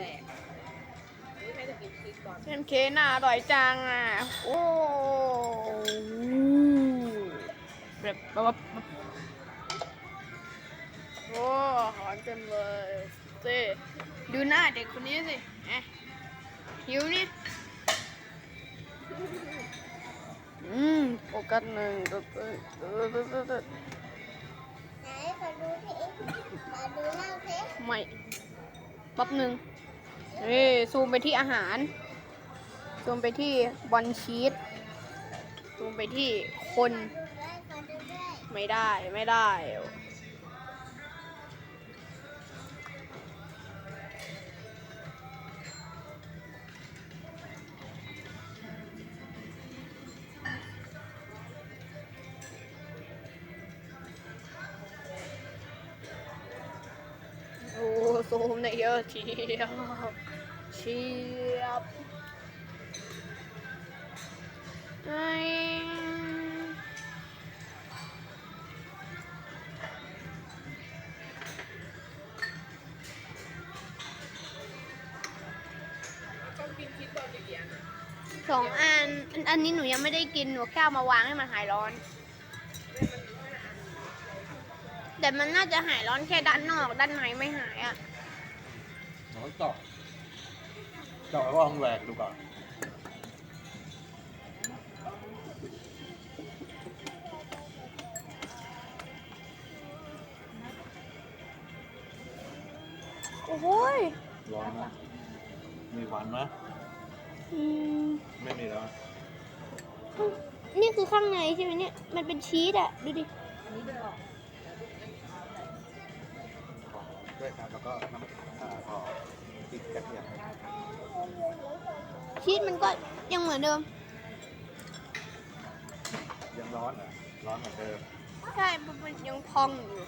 แหลกนี่ให้จะกินชีสก่อนเชนเค้กน่าอร่อยจังอะ โอ้แบบแบบโอ้หอมเต็มเลยสิดูหน้าเด็กคนนี้สิเอ๊ะหิวนี่อืมโฟกัสหนึ่งตึ๊ดตึ๊ดตึ๊ดตึ๊ดตึ๊ดตึ๊ดไหนขอดูสิขอดูนั่งสิไม่แป๊บหนึ่ง นี่ซูมไปที่อาหาร ซูมไปที่บอลชีสซูมไปที่คน ไม่ได้ไม่ได้ ซูมได้เยอะเชียบเชียบไอสองอันอัน อันนี้หนูยังไม่ได้กิน หนูแค่เอามาวางให้มันหายร้อน แต่มันน่าจะหายร้อนแค่ด้านนอก ด้านในไม่หายอะ เราก็เจาะเจาะแล้วก็ลองแหวกดูก่อนโอ้โหยร้อนไหมมีหวานไหมอืมไม่มีแล้วนี่คือข้างในใช่ไหมเนี่ย มันเป็นชีสอะดูดิอันนี้ด้วยหรอขอด้วยครับแล้วก็น้ำอ่าขอ ชีสมันก็ยังเหมือนเดิม ยังร้อนเหรอร้อนเหมือนเดิม ใช่ มันมันยังพองอยู่